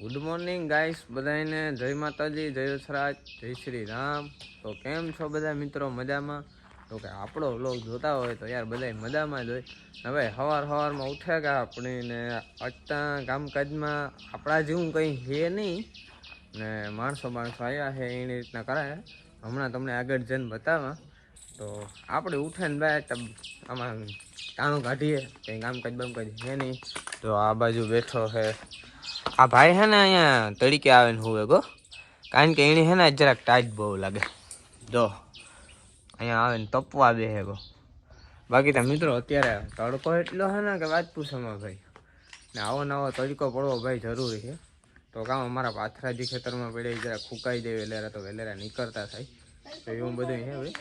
Good morning guys બધાને જય માતાજી, જય સરાજ જય શ્રી રામ. તો કેમ છો બધા મિત્રો? મજામાં? તો કે આપણો વ્લોગ જોતા હોય તો યાર બધા મજામાં જ હોય. હવે સવાર સવારમાં ઉઠે કે આપણીને અટતા કામકાજમાં આપણા જેવું કંઈ છે નહીં. ને માણસો માણસો આવ્યા છે એની રીતના કરાય. હમણાં તમને આગળ જઈને બતાવવા. તો આપણે ઉઠે ને બે આમાં કાણું કાઢીએ. કંઈ કામકાજ બામકાજ છે નહીં. તો આ બાજુ બેઠો છે આ ભાઈ હે ને અહીંયા તરીકે આવે ને હુવે, ગો. કારણ કે એને હે ને જરાક ટાઈટ બહુ લાગે. જો, અહીંયા આવે ને તપવા બે ગો. બાકી તો મિત્રો અત્યારે તડકો એટલો હે ને કે વાત પૂછોમાં ભાઈ. ને આવો નવો તડકો પડવો ભાઈ જરૂરી છે. તો કામ અમારા પાથરાજી ખેતરમાં પડે જરા ખૂંકાઈ દે, વેલેરા તો વેલેરા નીકળતા થાય. તો એવું બધું હે, ભાઈ.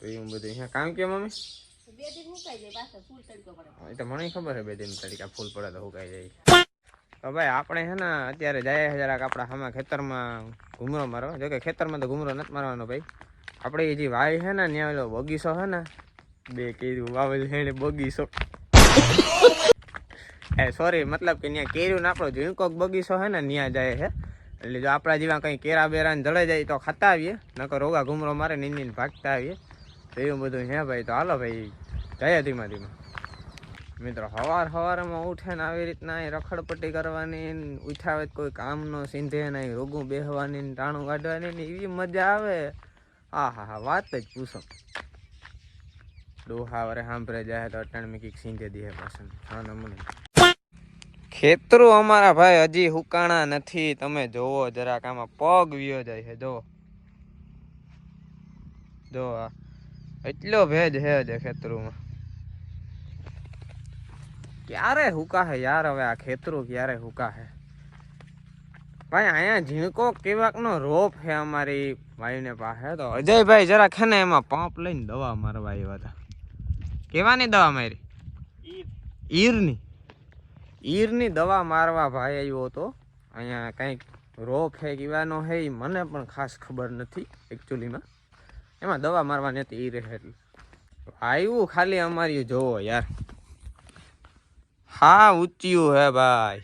તો એવું બધું હે. કામ કે મમ્મી? તો મને ખબર છે બે દિન તરીકે ફૂલ પડે તો સુકાઈ જાય. તો ભાઈ, આપણે છે ને અત્યારે જાય જરાક આપણા હામાં ખેતરમાં ઘૂમરો મારો જો ખેતરમાં તો ઘૂમરો નથી મારવાનો ભાઈ. આપણે જે વાય છે ને, ત્યાં ઓલો બગીચો છે ને, બે કીધું વાવેલ છે ને બગીચો. એ સોરી મતલબ કે ત્યાં કેર્યું ને આપણો ઝીણકોક બગીચો છે ને, ત્યાં જાય છે. એટલે જો આપણા જેવા કંઈ કેરા બેરા ને જળે જાય તો ખાતા આવીએ નકર રોગા ઘૂમરો મારે નીંદીને ભાગતા આવીએ. તો એવું બધું છે ભાઈ. તો હાલો ભાઈ જઈએ ધીમા ધીમા. મિત્રો સવાર સવારમાં ઉઠે ને આવી રીતના અહીં રખડપટ્ટી કરવાની, ઉઠાવે કોઈ કામનો સીંધે નહીં, રોગું બેહવાની ને ટાણું કાઢવાની ને એવી મજા આવે. હા હા હા, વાત જ પૂછો. ડોહા વરે સાંભળે જાય તો અટાણ મેં કંઈક સીંધે દે પાછળ. હા, નમૂને. ખેતરો અમારા ભાઈ હજી હુકાણા નથી. તમે જોવો જરાક આમાં પગ વિયો જાય છે જો જો એટલો ભેજ છે હજે ખેતરોમાં. ક્યારે હુકા હે યાર હવે આ ખેતરું ક્યારે હુકા હે? ભાઈ અહીંયા ઝીણકો કેવાક નો રોપ છે અમારી ભાઈને પાસે. તો અજયભાઈ જરાક છે ને એમાં પંપ લઈને દવા મારવા આવ્યા હતા. કેવાની દવા મારી? ઈરની? ઈરની દવા મારવા ભાઈ આવ્યો હતો. અહીંયા કંઈક રોપ હે કેવાનો હે એ મને પણ ખાસ ખબર નથી એકચ્યુઅલીમાં એમાં દવા મારવાની હતી ઈ રહે એટલે. આવ્યું ખાલી અમારી જોવો યાર. હા ઉચ્યું હે ભાઈ.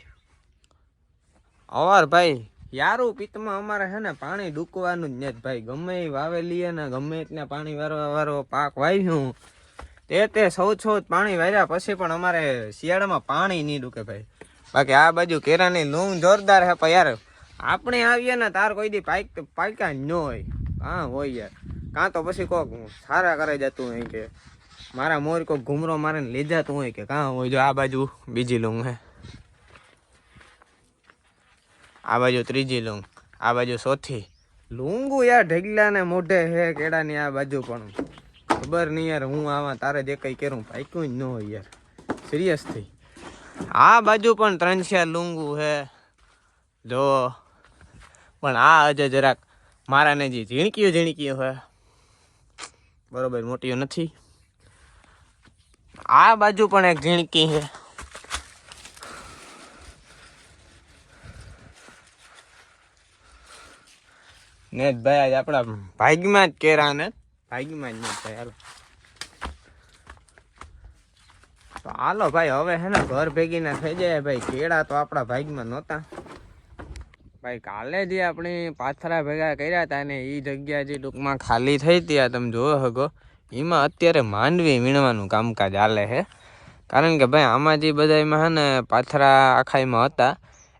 અવાર ભાઈ, યારું પિત્તમાં અમારે છે ને પાણી ડૂકવાનું જ નથી ભાઈ. ગમે એ વાવેલી ને ગમે એટલે પાણી વારવા વાળો પાક વાવ્યું તે તે સૌ સૌ પાણી વાર્યા પછી પણ અમારે શિયાળામાં પાણી નહીં ડૂકે ભાઈ. બાકી આ બાજુ કેરાની લૂમ જોરદાર હે પણ યાર, આપણે આવીએ ને તાર કોઈ દી પાક પાક્યા ન હોય. કાં હોય યાર. કાં તો પછી કોક સારા કરે જતું હોય કે. મારા મોર કોક ઘૂમરો મારે લઈ જતું હોય કે કાં હોય? જો આ બાજુ બીજી લૂંગ હે. આ બાજુ ત્રીજી લૂંગ આ બાજુ ચોથી. લૂંગુ યાર ઢગલા ને મોઢે હે કેળાની આ બાજુ પણ. ખબર નહીં યાર, હું આવા તારે જે કઈ કરું પાક્યું જ ન હોય યાર. સિરિયસ થઈ. આ બાજુ પણ ત્રણ ચાર લૂંગુ હે. જો, પણ આ હજે જરાક મારાને જે ઝીણક્યું ઝીણક્યું હે. બરોબર, મોટીઓ નથી. આ બાજુ પણ એક ઝીણકી છે. ને ભાઈ આજ આપણા ભાગ્યમાં જ કેરા ને. ભાગ્યમાં જ ભાઈ હાલો. તો હાલો ભાઈ, હવે હે ને ઘર ભેગી ના થઈ જાય ભાઈ. કેળા તો આપણા ભાગ્યમાં નહોતા. ભાઈ, કાલે જે આપણે પાથરા ભેગા કર્યા હતા ને એ જગ્યા જે ટૂંકમાં ખાલી થઈ હતી તમે જોવો હગો. એમાં અત્યારે માંડવી વીણવાનું કામકાજ હાલે છે. કારણ કે ભાઈ, આમાં જે બધા એમાં હે ને પાથરા આખાઈમાં હતા,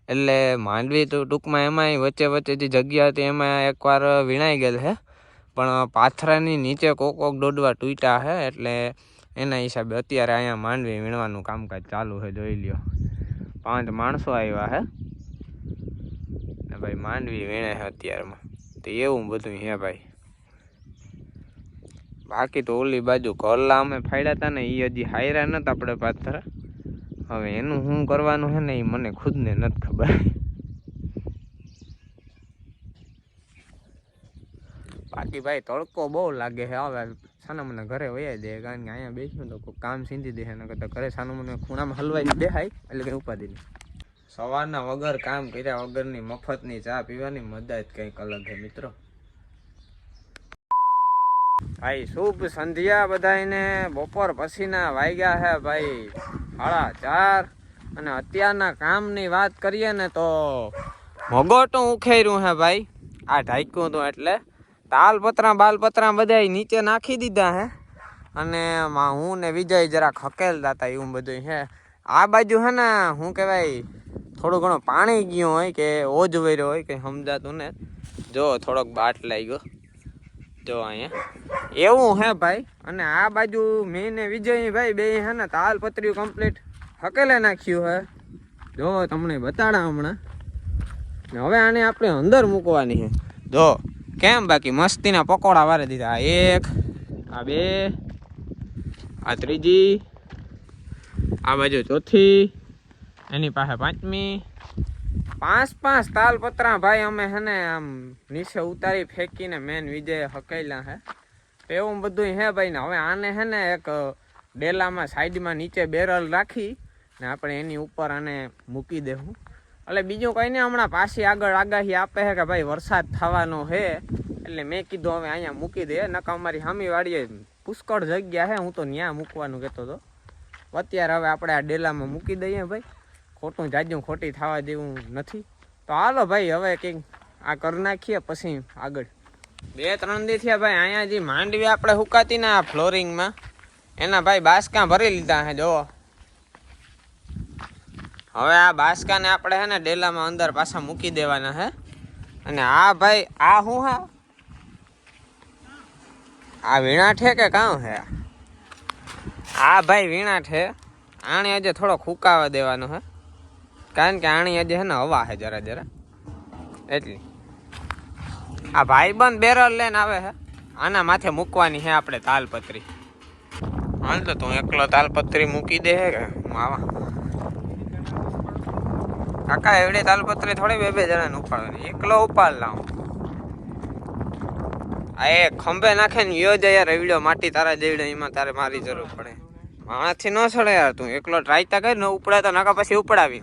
એટલે માંડવી તો ટૂંકમાં એમાંય વચ્ચે વચ્ચે જે જગ્યા હતી એમાં એકવાર વીણાઈ ગયેલ છે. પણ પાથરાની નીચે કોક કોક દોડવા તૂટ્યા છે, એટલે એના હિસાબે અત્યારે અહીંયા માંડવી વીણવાનું કામકાજ ચાલુ છે, જોઈ લ્યો. પાંચ માણસો આવ્યા છે. ને ભાઈ, માંડવી વીણે છે અત્યારમાં. તો એવું બધું હે ભાઈ. બાકી તો ઓલી બાજુ ઘરલા અમે ફાડ્યા હતા ને એ હજી હાયરા નતા આપણે પાથરા. હવે એનું શું કરવાનું છે ને એ મને ખુદને નથી ખબર. બાકી ભાઈ તડકો બહુ લાગે છે હવે સાના મને ઘરે વયા દે, કારણ કે અહીંયા બેસ્યું તો કામ સીંધી દે ને કરતા ઘરે સાનું મને ખૂણામાં હલવાઈ દેખાય એટલે કંઈ ઉપાધિ નહીં. સવારના વગર કામ કર્યા વગરની મફતની ચા પીવાની મજા જ કંઈક અલગ છે મિત્રો. ભાઈ, શુભ સંધ્યા બધાને બપોર પછીના વાગ્યા છે ભાઈ, સાડા ચાર. અને અત્યારના કામની વાત કરીએ ને તો મગોટું ઉખેર્યું હે ભાઈ. આ ઢાંક્યું હતું એટલે તાલપત્રા, બાલપત્રા બધા નીચે નાખી દીધા હે. અને હું ને વિજય જરાક હકેલતા હતા એવું બધું હે. આ બાજુ હે ને શું કહેવાય, થોડું ઘણું પાણી ગયું હોય કે ઓજ વર્યો હોય કે સમજાતું ને. જો થોડોક બાટ લાગ્યો જો અહીંયા. એવું હે ભાઈ? અને આ બાજુ મેં ને વિજય ભાઈ બે હે ને તાલપત્રીયું કમ્પ્લીટ હકેલે નાખ્યું હે. જો તમને બતાડા હમણાં. ને હવે આને આપણે અંદર મૂકવાની છે જો, કેમ બાકી મસ્તીના પકોડા વારે દીધા? એક, આ બે, આ ત્રીજી, આ બાજુ ચોથી, એની પાસે પાંચમી. પાંચ પાંચ તાલપત્રા ભાઈ અમે હે ને આમ નીચે ઉતારી ફેંકીને મેન વિજય હકેલા હે. તો એવું બધું હે ભાઈ ને. હવે આને હે ને એક ડેલામાં સાઈડમાં નીચે બેરલ રાખી ને આપણે એની ઉપર આને મૂકી દેવું. એટલે બીજું કંઈ નહીં, હમણાં પાછી આગળ આગાહી આપે છે કે ભાઈ વરસાદ થવાનો છે એટલે મેં કીધું હવે અહીંયા મૂકી દે. નકા અમારી હામી વાડીએ પુષ્કળ જગ્યા છે હું તો ત્યાં મૂકવાનું કહેતો હતો. અત્યારે હવે આપણે આ ડેલામાં મૂકી દઈએ ભાઈ. ખોટું જાજું ખોટી થવા દેવું નથી. તો હાલો ભાઈ, હવે કંઈક આ કરી નાખીએ, પછી આગળ. બે ત્રણ દી થયા ભાઈ, અહીંયા જે માંડવી આપણે હુકાતી ને આ ફ્લોરિંગમાં, એના ભાઈ બાસકા ભરી લીધા હે જો હવે આ બાસકાને આપણે હે ને ડેલામાં અંદર પાછા મૂકી દેવાના હે અને આ ભાઈ, આ શું હા આ વીણા છે કે કાં હે આ ભાઈ વીણાઠ હે આણે આજે થોડો ફૂકાવા દેવાનો હે કારણ કે આણી આજે હે ને હવા હે જરા જરા. એટલી. આ ભાઈબંધ બેરલ લઈને આવે હે? આના માથે મૂકવાની છે આપણે તાલપત્રી. હાલ તો તું એકલો તાલપત્રી મૂકી દે હે કે? આવા. કાકા, એવડે તાલપત્રી થોડી બે બે જણાને ઉપાડવાની. એકલો ઉપાડ લાવ આ એ ખંભે નાખે ને યો જાય યાર એવડ્યો માટી તારા જેવડ્યો એમાં તારે મારી જરૂર પડે. મારાથી ન ચડે યાર તું. એકલો ટ્રાય તા કર, ને ઉપડે તો નાકા પછી ઉપડાવી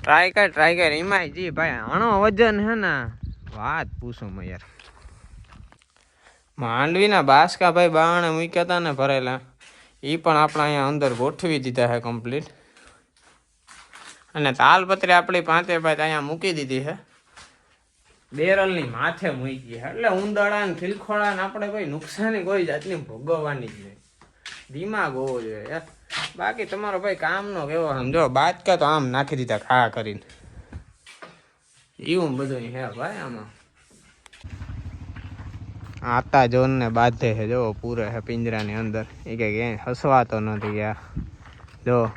ટ્રાય કર ટ્રાય કર. એમાં જી ભાઈ આણો વજન હે ને વાત પૂછો માં યાર માંડવીના બાસકા ભાઈ બાણે મૂક્યા હતા ને ભરેલા. એ પણ આપણે અહીંયા અંદર ગોઠવી દીધા છે કમ્પ્લીટ અને તાલપત્રી આપણી પાંચે પાંચ અહીંયા મૂકી દીધી છે બેરલની માથે મૂકી એટલે ઉંદડા ને ખીલખોડા ને આપણે કોઈ નુકસાની કોઈ જાતની ભોગવવાની જ નહીં. દિમાગ હોવો જોઈએ યાર. બાકી તમારો ભાઈ કામનો કેવો સમજો? બાજકા તો આમ નાખી દીધા ખા કરીને. એવું બધું હે ભાઈ આમાં. આતા જોન ને બાંધે છે જો પૂરે છે પિંજરાની અંદર. એ કે ક્યાંય હસવાતો નથી યાર જો.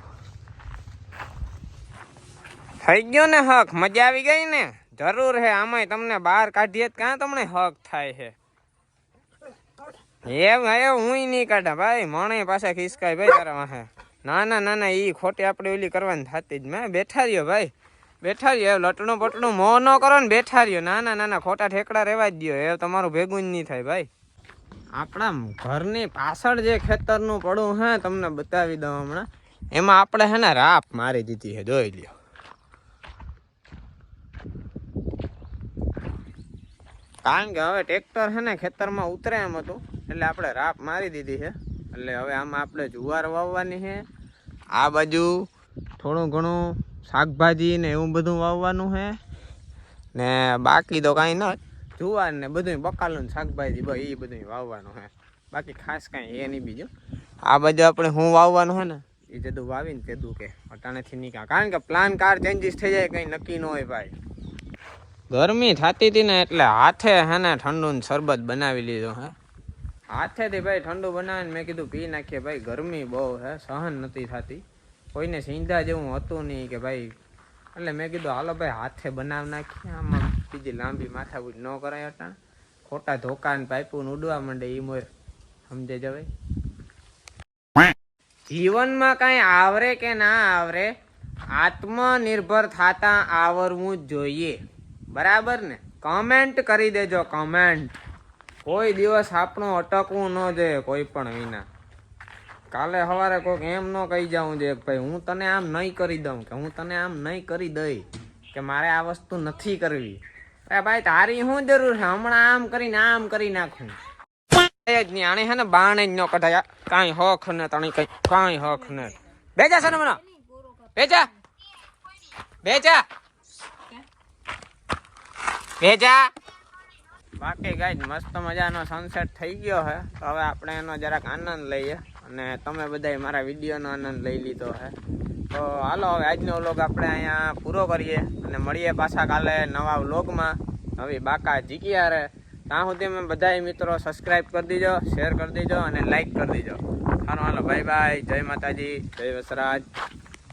થઈ ગયો ને હક? મજા આવી ગઈ ને? જરૂર હે આમાંય તમને બહાર કાઢીએ ક્યાં તમને હક થાય છે? એમ હે હું નહીં કાઢા ભાઈ. મણે પાછા ખિસકાય ભાઈ તારા વાહે. ના ના ના ના એ ખોટી આપણે ઓલી કરવાની થતી જ મેં. બેઠા રહ્યો ભાઈ. બેઠા રહ્યો લટણું પટણું મોં ન કરો ને બેઠા રહ્યો ના ના ના ખોટા ઠેકડા રહેવા જ દ્યો. એ તમારું ભેગું જ નહીં થાય ભાઈ. આપણા ઘરની પાછળ જે ખેતરનું પડું, હે, તમને બતાવી દઉં હમણાં. એમાં આપણે, હે ને, રાપ મારી દીધી છે, જોઈ લ્યો. કારણ કે હવે ટ્રેક્ટર છે ને, ખેતરમાં ઉતરે એમ હતું. એટલે આપણે રાપ મારી દીધી છે. એટલે હવે આમાં આપણે જુવાર વાવવાની છે. આ બાજુ થોડું ઘણું શાકભાજી ને એવું બધું વાવવાનું છે ને બાકી તો કાંઈ ન જુવાર ને બધું બકાલું શાકભાજી ભાઈ એ બધું વાવવાનું છે બાકી ખાસ કાંઈ એ નહીં બીજું. આ બાજુ આપણે હું વાવવાનું છે ને એ જદું વાવીને તેદું કે અટાણેથી નીકળ. કારણ કે પ્લાન કાર ચેન્જીસ થઈ જાય, કંઈ નક્કી ન હોય ભાઈ. ગરમી થતી હતી ને એટલે હાથે હે ને ઠંડુનું શરબત બનાવી લીધું હે. હાથેથી ભાઈ ઠંડુ બનાવીને મેં કીધું પી નાખીએ. ભાઈ ગરમી બહુ હે, સહન નથી થતી. કોઈને સિંધા જેવું હતું નહીં કે ભાઈ, એટલે મેં કીધું, હાલો ભાઈ, હાથે બનાવી નાખીએ. આમાં બીજી લાંબી માથાકૂટ ન કરાય હતા. ખોટા ધોકા ને પાઇપું ઉડવા માંડે એ મોર. સમજે જવાય જીવનમાં કાંઈ આવરે કે ના આવરે, આત્મનિર્ભર થતા આવરવું જોઈએ. બરાબર ને? કમેન્ટ કરી દેજો, કમેન્ટ. કોઈ દિવસ આપણું અટકવું ન જોઈએ, કોઈ પણ વિના. કાલે સવારે કોઈક એમ ન કહી જાઉં છે ભાઈ હું તને આમ નહીં કરી દઉં, કે હું તને આમ નહીં કરી દઈ, કે મારે આ વસ્તુ નથી કરવી. અરે ભાઈ તારી શું જરૂર છે? હમણાં આમ કરીને આમ કરી નાખું. જ નહીં, આણે છે ને બાણે જ ન કઢાય. કાંઈ હક ને તણી કઈ, કાંઈ હક ને. બેજા છે ને મને. બેજા. બેજા. ભેજા બાકી ગાઈડ મસ્ત મજાનો સનસેટ થઈ ગયો છે. તો હવે આપણે એનો જરાક આનંદ લઈએ. અને તમે બધા મારા વિડીયોનો આનંદ લઈ લીધો છે તો હાલો, હવે આજનો વ્લોગ આપણે અહીંયા પૂરો કરીએ અને મળીએ પાછા કાલે નવા વ્લોગમાં. નવી બાકા જીકિયારે ત્યાં સુધી અમે બધા મિત્રો સબસ્ક્રાઈબ કરી દીજો શેર કરી દીજો અને લાઈક કરી દીજો. હાલો હાલો બાય બાય જય માતાજી, જય વસરાજ.